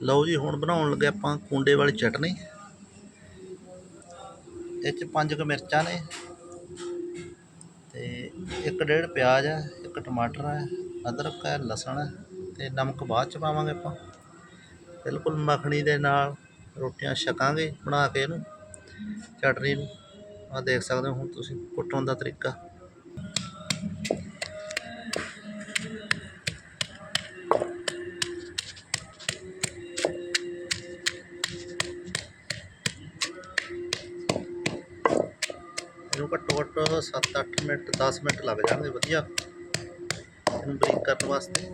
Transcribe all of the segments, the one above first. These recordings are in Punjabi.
ਲਓ ਜੀ, ਹੁਣ ਬਣਾਉਣ ਲੱਗੇ ਆਪਾਂ ਕੁੰਡੇ ਵਾਲੀ ਚਟਨੀ। ਇਹ ਚ ਪੰਜ ਕੁ ਮਿਰਚਾਂ ਨੇ ਤੇ ਇੱਕ ਡੇਢ ਪਿਆਜ਼ ਹੈ, ਇੱਕ ਟਮਾਟਰ ਹੈ, ਅਦਰਕ ਹੈ, ਲਸਣ ਹੈ ਤੇ ਨਮਕ ਬਾਅਦ ਚ ਪਾਵਾਂਗੇ ਆਪਾਂ। ਬਿਲਕੁਲ ਮੱਖਣੀ ਦੇ ਨਾਲ ਰੋਟੀਆਂ ਛਕਾਂਗੇ ਬਣਾ ਕੇ ਇਹਨੂੰ, ਚਟਨੀ ਨੂੰ। ਆ ਦੇਖ ਸਕਦੇ ਹੋ ਹੁਣ ਤੁਸੀਂ ਕੁੱਟਣ ਦਾ ਤਰੀਕਾ। ਘੱਟੋ ਘੱਟ 7-8 ਮਿੰਟ 10 ਮਿੰਟ ਲੱਗ ਜਾਣਗੇ, ਵਧੀਆ। ਇਹਨੂੰ ਬਰੀਕ ਕਰਨ ਵਾਸਤੇ।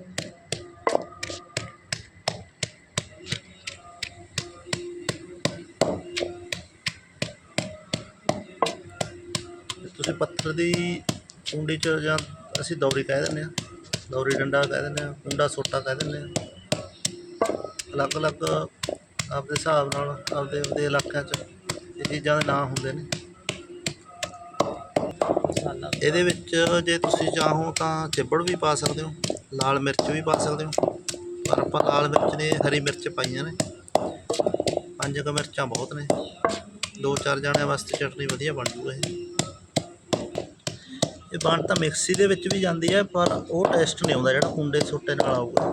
ਤੁਸੀਂ ਪੱਥਰ ਦੀ ਕੁੰਡੀ ਚ ਜਾਂ ਅਸੀਂ ਦੌਰੀ ਕਹਿ ਦਿੰਦੇ ਆ ਦੌਰੀ ਡੰਡਾ ਕਹਿ ਦਿੰਦੇ ਆ ਕੁੰਡਾ ਸੋਟਾ ਕਹਿ ਦਿੰਦੇ ਆ ਅਲੱਗ-ਅਲੱਗ ਆਪਦੇ ਹਿਸਾਬ ਨਾਲ ਆਪਦੇ ਆਪਦੇ ਇਲਾਕਿਆਂ 'ਚ ਇਹ ਚੀਜ਼ਾਂ ਦੇ ਨਾਂ ਹੁੰਦੇ ਨੇ। ਇਹਦੇ ਵਿੱਚ ਜੇ ਤੁਸੀਂ ਚਾਹੋ ਤਾਂ ਚਿੱਬੜ ਵੀ ਪਾ ਸਕਦੇ ਹੋ, ਲਾਲ ਮਿਰਚ ਵੀ ਪਾ ਸਕਦੇ ਹੋ। ਪਰ ਆਪਾਂ ਲਾਲ ਮਿਰਚ ਨੇ ਹਰੀ ਮਿਰਚ ਪਾਈਆਂ ਨੇ। ਪੰਜ ਕੁ ਮਿਰਚਾਂ ਬਹੁਤ ਨੇ। ਦੋ ਚਾਰ ਜਣਿਆਂ ਵਾਸਤੇ ਚਟਨੀ ਵਧੀਆ ਬਣ ਜੂਗਾ ਇਹ। ਇਹ ਬਣ ਤਾਂ ਮਿਕਸੀ ਦੇ ਵਿੱਚ ਵੀ ਜਾਂਦੀ ਹੈ, ਪਰ ਉਹ ਟੇਸਟ ਨਹੀਂ ਆਉਂਦਾ ਜਿਹੜਾ ਕੁੰਡੇ ਛੋਟੇ ਨਾਲ ਆਊਗਾ।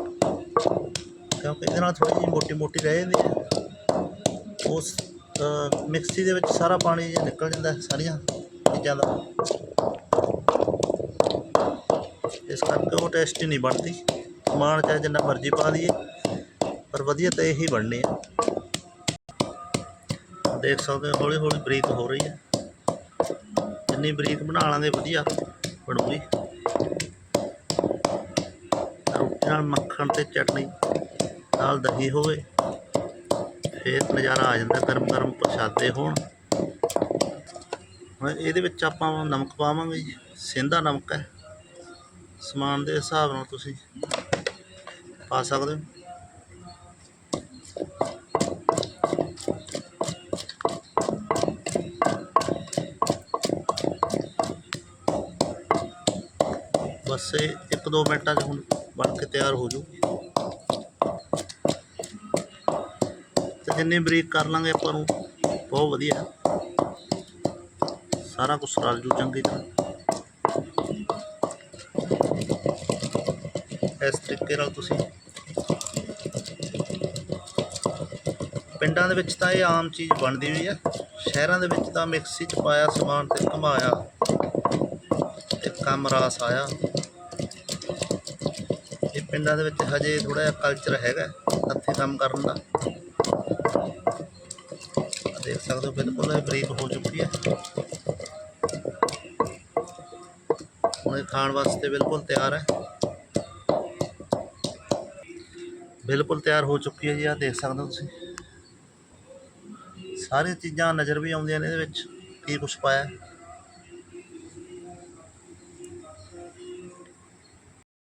ਕਿਉਂਕਿ ਇਹਦੇ ਨਾਲ ਥੋੜੀ ਜਿਹੀ ਮੋਟੀ ਮੋਟੀ ਰਹਿ ਜਾਂਦੀ ਹੈ। ਉਸ ਮਿਕਸੀ ਦੇ ਵਿੱਚ ਸਾਰਾ ਪਾਣੀ ਨਿਕਲ ਜਾਂਦਾ ਸਾਰੀਆਂ ਚੀਜ਼ਾਂ ਦਾ। ਇਸ ਕਰਕੇ ਉਹ ਟੇਸਟੀ ਨਹੀਂ ਬਣਦੀ। ਮਾਣ ਚਾਹੇ ਜਿੰਨਾ ਮਰਜ਼ੀ ਪਾ ਲਈਏ, ਪਰ ਵਧੀਆ ਤਾਂ ਇਹੀ ਬਣਨੀ ਹੈ ਦੇਖ ਸਕਦੇ ਹੋ ਹੌਲੀ ਹੌਲੀ ਬਰੀਕ ਹੋ ਰਹੀ ਹੈ। ਜਿੰਨੀ ਬਰੀਕ ਬਣਾ ਲਾਂਗੇ ਵਧੀਆ ਬਣੂਗੀ। ਰੋਟੀ ਨਾਲ ਮੱਖਣ ਤੇ ਚਟਨੀ ਨਾਲ ਦਹੀਂ ਹੋਵੇ, ਫੇਰ ਨਜ਼ਾਰਾ ਆ ਜਾਂਦਾ ਗਰਮ ਗਰਮ ਪ੍ਰਸ਼ਾਦੇ ਹੋਣ। ਹੁਣ ਇਹਦੇ ਵਿੱਚ ਆਪਾਂ ਨਮਕ ਪਾਵਾਂਗੇ ਜੀ, ਸਿੰਧਾ ਨਮਕ ਹੈ। ਸਮਾਨ ਦੇ ਹਿਸਾਬ ਨਾਲ ਤੁਸੀਂ ਪਾ ਸਕਦੇ ਹੋ। ਬਸ ਇਹ ਇੱਕ ਦੋ ਮਿੰਟਾਂ 'ਚ ਹੁਣ ਬਣ ਕੇ ਤਿਆਰ ਹੋ ਜੂ ਤੇ ਜਿੰਨੇ ਬਰੀਕ ਕਰ ਲਾਂਗੇ ਆਪਾਂ ਨੂੰ, ਬਹੁਤ ਵਧੀਆ। ਸਾਰਾ ਕੁਝ ਰਲ ਜੂ ਚੰਗੀ ਤਰ੍ਹਾਂ। ਇਸ ਤਰੀਕੇ ਨਾਲ ਤੁਸੀਂ ਪਿੰਡਾਂ ਦੇ ਵਿੱਚ ਤਾਂ ਇਹ ਆਮ ਚੀਜ਼ ਬਣਦੀ ਹੋਈ ਹੈ ਸ਼ਹਿਰਾਂ ਦੇ ਵਿੱਚ ਤਾਂ ਮਿਕਸੀ 'ਚ ਪਾਇਆ ਸਮਾਨ ਤੇ ਘੁਮਾਇਆ ਤੇ ਕੰਮ ਰਾਸ ਆਇਆ। ਇਹ ਪਿੰਡਾਂ ਦੇ ਵਿੱਚ ਹਜੇ ਥੋੜਾ ਜਿਹਾ ਕਲਚਰ ਹੈਗਾ, ਹੱਥੇ ਕੰਮ ਕਰਨ ਦਾ। ਦੇਖ ਸਕਦੇ ਹੋ, ਬਿਲਕੁਲ ਇਹ ਬਰੀਕ ਹੋ ਚੁੱਕੀ ਹੈ। ਹੁਣ ਇਹ ਖਾਣ ਵਾਸਤੇ ਬਿਲਕੁਲ ਤਿਆਰ ਹੈ। ਬਿਲਕੁਲ ਤਿਆਰ ਹੋ ਚੁੱਕੀ ਹੈ ਜੀ ਆ ਦੇਖ ਸਕਦੇ ਹੋ ਤੁਸੀਂ। ਸਾਰੀਆਂ ਚੀਜ਼ਾਂ ਨਜ਼ਰ ਵੀ ਆਉਂਦੀਆਂ ਨੇ ਇਹਦੇ ਵਿੱਚ, ਕੀ ਕੁਛ ਪਾਇਆ।